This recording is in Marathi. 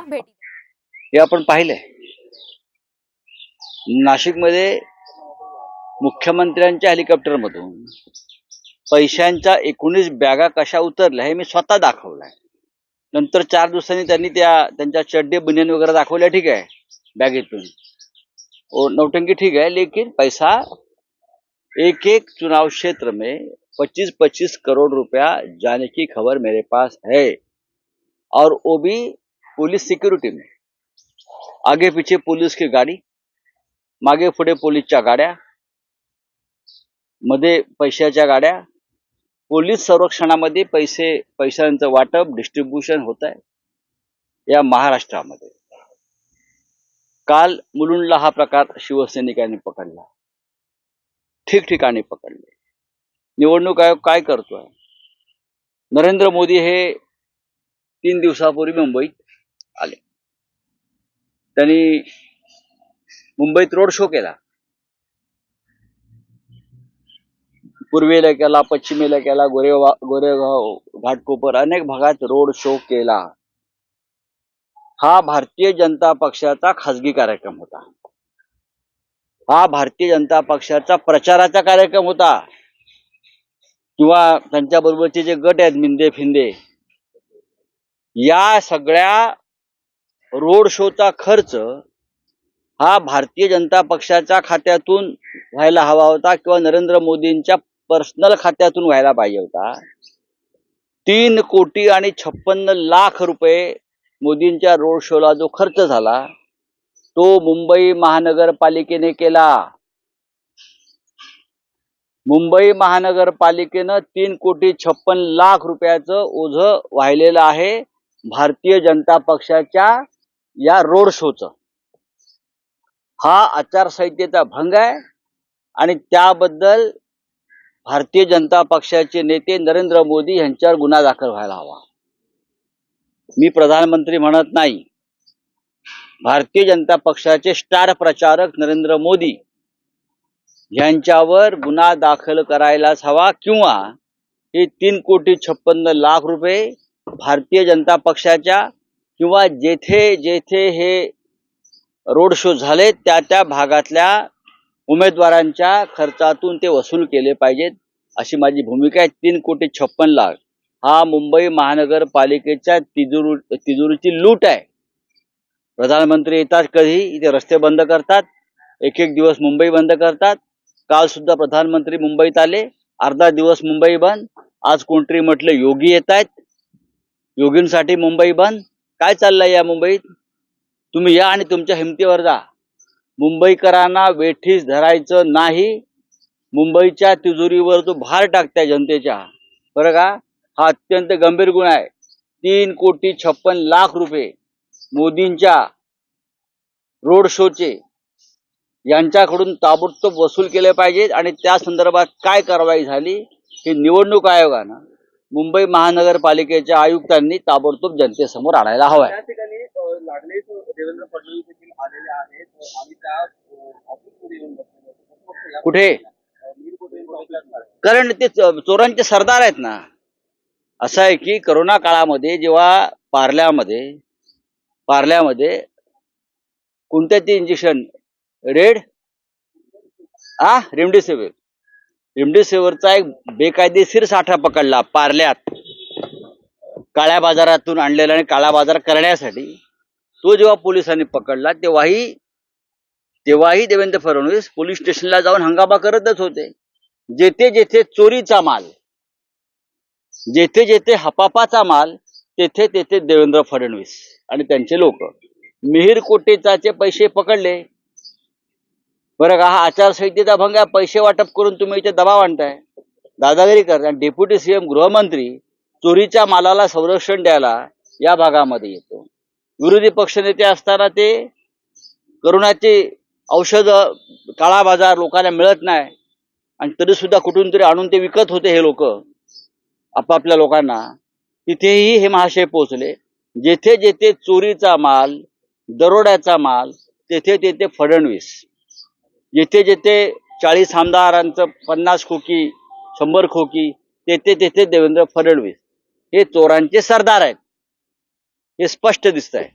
भेटी हे आपण पाहिलंय. नाशिकमध्ये मुख्यमंत्र्यांच्या हेलिकॉप्टरमधून पैशांच्या एकोणीस बॅगा कशा उतरल्या हे मी स्वतः दाखवलंय. नंतर चार दिवसांनी त्यांनी त्या त्यांच्या चड्डे बनियन वगैरे दाखवल्या ठीक आहे बॅगेतून. ओ नौटंकी ठीक है लेकिन पैसा एक एक चुनाव क्षेत्र में पच्चीस पच्चीस करोड़ रुपया जाने की खबर मेरे पास है. और वो भी पुलिस सिक्युरिटी में। आगे पीछे पुलिस की गाडी मागे पुढे पोलीसच्या गाड्या मध्ये पैशाच्या गाड्या। पोलीस संरक्षणामध्ये पैसे पैशांचं वाटप डिस्ट्रीब्युशन होत आहे या महाराष्ट्रामध्ये। काल मुलुंडला हा प्रकार शिवसैनिकांनी पकडला। ठिकठिकाणी पकडले। निवडणूक आयोग काय करतोय? नरेंद्र मोदी हे तीन दिवसापूर्वी मुंबईत आले. त्यांनी मुंबईत रोड शो केला. पूर्वेला केला पश्चिमेला केला गोरेगाव गोरेगाव घाटकोपर अनेक भागात रोड शो केला. हा भारतीय जनता पक्षाचा खासगी कार्यक्रम होता. हा भारतीय जनता पक्षाचा प्रचाराचा कार्यक्रम होता. किंवा त्यांच्या बरोबरचे जे गट आहेत मिंदे फिंदे या सगळ्या रोड शोचा खर्च हा भारतीय जनता पक्षाच्या खात्यातून व्हायला हवा होता किंवा नरेंद्र मोदींच्या पर्सनल खात्यातून व्हायला पाहिजे होता. तीन कोटी आणि छप्पन्न लाख रुपये मोदींच्या रोड शोला जो खर्च झाला तो मुंबई महानगरपालिकेने केला. मुंबई महानगरपालिकेनं तीन कोटी छप्पन लाख रुपयाचं ओझं वाहिलेलं आहे भारतीय जनता पक्षाच्या या रोड शोचं. हा आचारसंहितेचा भंग आहे आणि त्याबद्दल भारतीय जनता पक्षाचे नेते नरेंद्र मोदी यांच्यावर गुन्हा दाखल व्हायला हवा. मी प्रधानमंत्री म्हणत नाही. भारतीय जनता पक्षाचे स्टार प्रचारक नरेंद्र मोदी यांच्यावर गुन्हा दाखल करायलाच हवा किंवा हे तीन कोटी छप्पन्न लाख रुपये भारतीय जनता पक्षाच्या किंवा जेथे जेथे हे रोड शो झाले त्या त्या भागातल्या उमेदवारांच्या खर्चातून ते वसूल केले पाहिजेत अशी माझी भूमिका आहे. तीन कोटी छप्पन लाख. हा मुंबई महानगरपालिकेच्या तिजोरी तिजोरीची लूट आहे. प्रधानमंत्री येतात कधी इथे रस्ते बंद करतात एक एक दिवस मुंबई बंद करतात. काल सुद्धा प्रधानमंत्री मुंबईत आले अर्धा दिवस मुंबई बंद. आज कोणतरी म्हटलं योगी येत आहेत. योगींसाठी मुंबई बंद. काय चाललंय या मुंबईत? तुम्ही या आणि तुमच्या हिमतीवर जा. मुंबईकरांना वेठीस धरायचं नाही. मुंबईच्या तिजोरीवर जो भार टाकताय जनतेच्या. बरं का? हा अत्यंत गंभीर गुन्हा आहे. तीन कोटी छप्पन लाख रुपये मोदींच्या रोड शोचे यांच्याकडून ताबडतोब वसूल केले पाहिजेत आणि त्या संदर्भात काय कारवाई झाली हे निवडणूक आयोगानं मुंबई महानगरपालिकेच्या आयुक्तांनी ताबडतोब जनतेसमोर आणायला हवं आहे त्या ठिकाणी अ, लागलीच देवेंद्र फडणवीस देखील आलेले आहेत. अ, आम्ही त्या अ, ऑफिसमध्ये येऊन बसलेलो होतो. कसं बघतो या कुठे. कारण ते चो- चोरांचे सरदार आहेत ना. असं आहे की करोना काळामध्ये जेव्हा पार्ल्यामध्ये पार्ल्यामध्ये कोणत्या ते इंजेक्शन रेड? आ? रेमडेसिवीर. रेमडेसिवीरचा एक बेकायदेशीर साठा पकडला पार्ल्यात. काळ्या बाजारातून आणलेला आणि काळा बाजार करण्यासाठी तो जेव्हा पोलिसांनी पकडला तेव्हाही तेव्हाही देवेंद्र फडणवीस पोलीस स्टेशनला जाऊन हंगामा करतच होते. जेथे जेथे चोरीचा माल जेथे जेथे हपापाचा माल तेथे तेथे देवेंद्र फडणवीस आणि त्यांचे लोक. मिहीर कोटेचाचे पैसे पकडले. बरं का हा आचारसंहितेचा भंग आहे पैसे वाटप करून तुम्ही इथे दबाव आणताय. दादागिरी करताय डेप्युटी सीएम गृहमंत्री चोरीच्या मालाला संरक्षण द्यायला या भागामध्ये येतो. विरोधी पक्षनेते असताना ते करोनाचे औषध काळा बाजार लोकांना मिळत नाही आणि तरी सुद्धा कुठून तरी आणून ते विकत होते हे लोक आपापल्या लोकांना. तिथेही हे महाशय पोहोचले. जेथे जेथे चोरीचा माल दरोड्याचा माल तेथे तेथे फडणवीस. जेथे जेथे चाळीस आमदारांचं पन्नास खोकी शंभर खोकी तेथे तेथे देवेंद्र फडणवीस हे चोरांचे सरदार आहेत. हे स्पष्ट दिसत आहे